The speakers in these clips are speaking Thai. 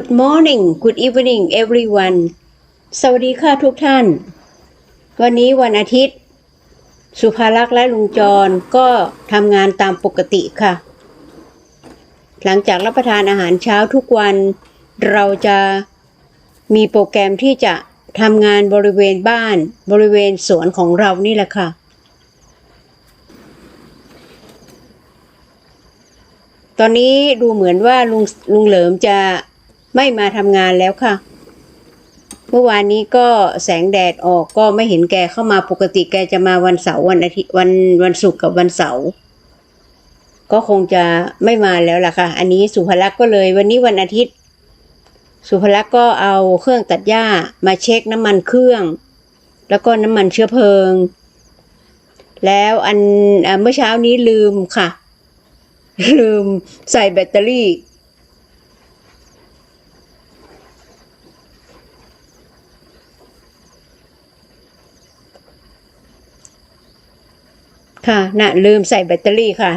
Good morning Good evening everyone สวัสดีค่ะทุกท่าน วันนี้วันอาทิตย์ สุภาลักษ์และลุงจรก็ทำงานตามปกติค่ะ หลังจากรับประทานอาหารเช้าทุกวัน เราจะมีโปรแกรมที่จะทำงานบริเวณบ้านบริเวณสวนของเรานี่แหละค่ะ ตอนนี้ดูเหมือนว่าลุงลุงเหลิมจะ ไม่มาทำงานแล้วค่ะ เมื่อวานนี้ก็แสงแดดออกก็ไม่เห็นแกเข้ามาปกติแกจะมาวันเสาร์วันอาทิตย์วันวันศุกร์กับวันเสาร์ก็คงจะไม่มาแล้วล่ะค่ะ อันนี้สุภลักษณ์ก็เลยวันนี้วันอาทิตย์ สุภลักษณ์ก็เอาเครื่องตัดหญ้ามาเช็คน้ำมันเครื่อง แล้วก็น้ำมันเชื้อเพลิง แล้วอันเมื่อเช้านี้ลืมค่ะ ลืมใส่แบตเตอรี่ ค่ะน่ะลืมใส่แบตเตอรี่ค่ะ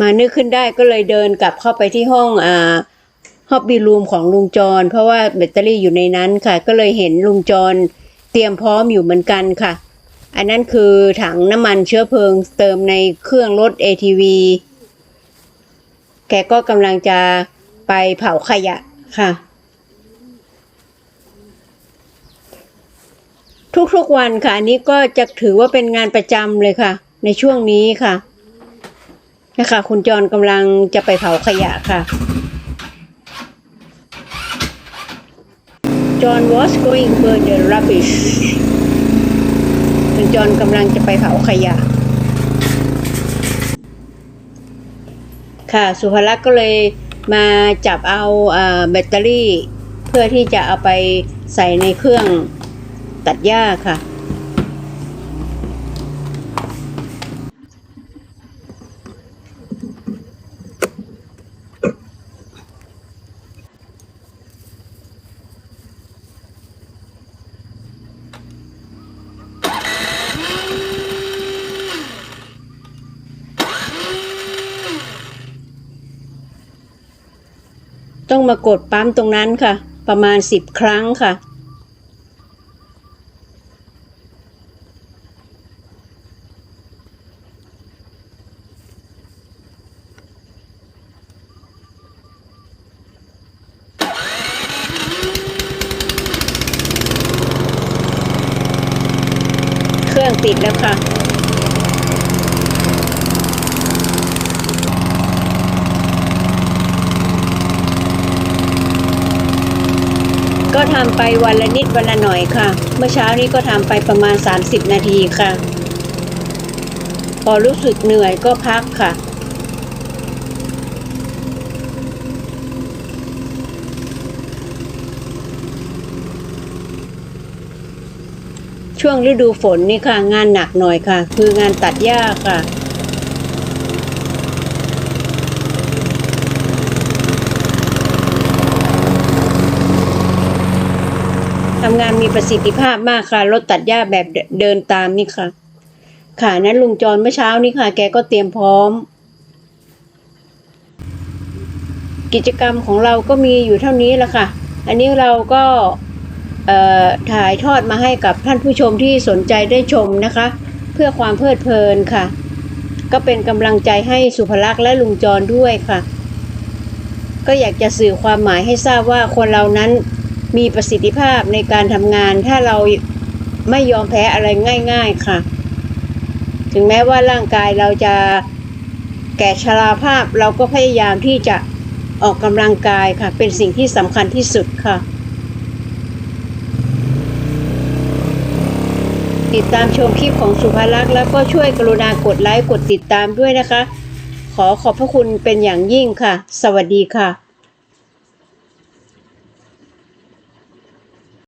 มานึกขึ้นได้ก็เลยเดินกลับเข้าไปที่ห้องอ่าฮอบบี้รูมของลุงจร เพราะว่าแบตเตอรี่อยู่ในนั้นค่ะ ก็เลยเห็นลุงจรเตรียมพร้อมอยู่เหมือนกันค่ะ อันนั้นคือถังน้ำมันเชื้อเพลิงเติมในเครื่องรถ ATV แกก็กำลังจะไปเผาขยะค่ะ ทุกๆวันค่ะ อันนี้ก็จะถือว่าเป็นงานประจำเลยค่ะ ในช่วงนี้ค่ะนะคะคุณจรกำลังจะไปเผาขยะค่ะ John was going for the rubbish คุณจรกำลังจะไปเผาขยะ ค่ะ สุภลักษณ์ก็เลยมาจับเอาแบตเตอรี่ เพื่อที่จะเอาไปใส่ในเครื่อง ตัดหญ้าค่ะ ต้องมากดปั๊มตรงนั้นค่ะ ประมาณสิบครั้งค่ะ รื่องติดแล้วค่ะ ก็ทำไปวันละนิดวันละหน่อยค่ะ เมื่อเช้านี้ก็ทำไปประมาณ 30 นาทีค่ะ พอรู้สึกเหนื่อยก็พักค่ะ ช่วงฤดูฝนนี่ค่ะ งานหนักหน่อยค่ะ คืองานตัดหญ้าค่ะทำงานมีประสิทธิภาพมากค่ะ รถตัดหญ้าแบบเดินตามนี่ค่ะ ค่ะนั้นลุงจรเมื่อเช้านี้ค่ะ แกก็เตรียมพร้อม กิจกรรมของเราก็มีอยู่เท่านี้แหละค่ะ อันนี้เราก็ ถ่ายทอดมาให้กับท่านผู้ชมที่สนใจได้ชมนะคะ เพื่อความเพลิดเพลินค่ะ ก็เป็นกำลังใจให้สุภลักษณ์และลุงจรด้วยค่ะ ก็อยากจะสื่อความหมายให้ทราบว่าคนเรานั้นมีประสิทธิภาพในการทำงาน ถ้าเราไม่ยอมแพ้อะไรง่าย ๆค่ะ ถึงแม้ว่าร่างกายเราจะแก่ชราภาพเราก็พยายามที่จะออกกำลังกายค่ะ เป็นสิ่งที่สำคัญที่สุดค่ะ ติดตามชมคลิปของสุภาลักษณ์แล้วก็ช่วยกรุณากดไลค์กดติดตามด้วยนะคะ ขอขอบพระคุณเป็นอย่างยิ่งค่ะ สวัสดีค่ะ